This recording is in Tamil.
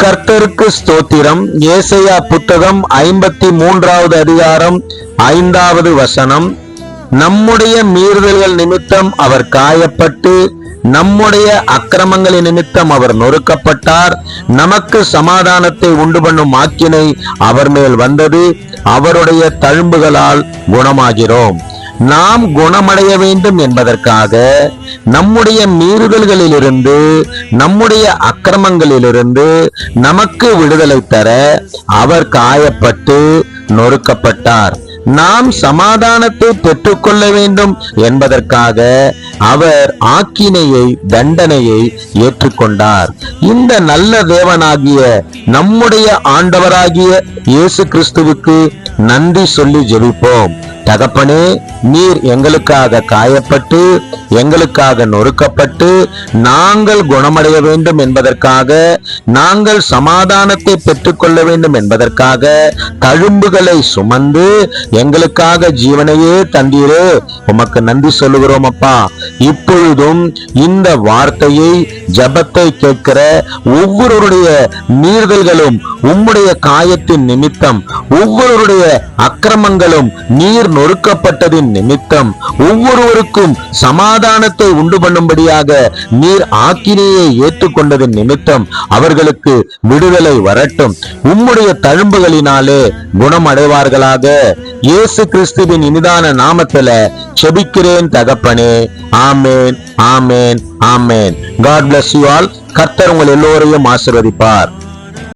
கர்த்தருக்கு ஸ்தோத்திரம். ஏசையா புத்தகம் ஐம்பத்தி மூன்றாவது அதிகாரம் ஐந்தாவது வசனம். நம்முடைய மீறுதல்கள் நிமித்தம் அவர் காயப்பட்டு நம்முடைய அக்கிரமங்களின் நிமித்தம் அவர் நொறுக்கப்பட்டார். நமக்கு சமாதானத்தை உண்டு பண்ணும் ஆக்கினை அவர் மேல் வந்தது. அவருடைய தழும்புகளால் குணமாகிறோம். நாம் குணமடைய வேண்டும் என்பதற்காக நம்முடைய மீறுதல்களிலிருந்து நம்முடைய அக்கிரமங்களிலிருந்து நமக்கு விடுதலை தர அவர் காயப்பட்டு நொறுக்கப்பட்டார். நாம் சமாதானத்தை பெற்றுக்கொள்ள வேண்டும் என்பதற்காக அவர் ஆக்கினையை தண்டனையை ஏற்றுக்கொண்டார். இந்த நல்ல தேவனாகிய நம்முடைய ஆண்டவராகிய இயேசு கிறிஸ்துவுக்கு நன்றி சொல்லி ஜெபிப்போம். தகப்பனே நீர் எங்களுக்காக காயப்பட்டு எங்களுக்காக நொறுக்கப்பட்டு நாங்கள் குணமடைய வேண்டும் என்பதற்காக நாங்கள் சமாதானத்தை பெற்றுக்கொள்ள வேண்டும் என்பதற்காக தழும்புகளை சுமந்து எங்களுக்காக ஜீவனையே தந்தீரே. உமக்கு நன்றி சொல்லுகிறோம் அப்பா. இப்பொழுதும் இந்த வார்த்தையை ஜபத்தை கேட்கிற ஒவ்வொருவருடைய மீறுதல்களும் உம்முடைய காயத்தின் நிமித்தம் ஒவ்வொருவருடைய அக்கிரமங்களும் நீர் நொறுக்கப்பட்டதின் நிமித்தம் ஒவ்வொருவருக்கும் சமாதானத்தை உண்டு பண்ணும்படியாக நீர் ஆக்கினியை ஏற்றுக்கொண்டதின் நிமித்தம் அவர்களுக்கு விடுதலை வரட்டும். உம்முடைய தழும்புகளினாலே குணமடைவார்களாக. இயேசு கிறிஸ்துவின் இனிதான நாமத்துல செபிக்கிறேன் தகப்பனே. Amen amen amen. God bless you all கர்த்தர் உங்கள் எல்லோரையும் ஆசிர்வதிப்பார்.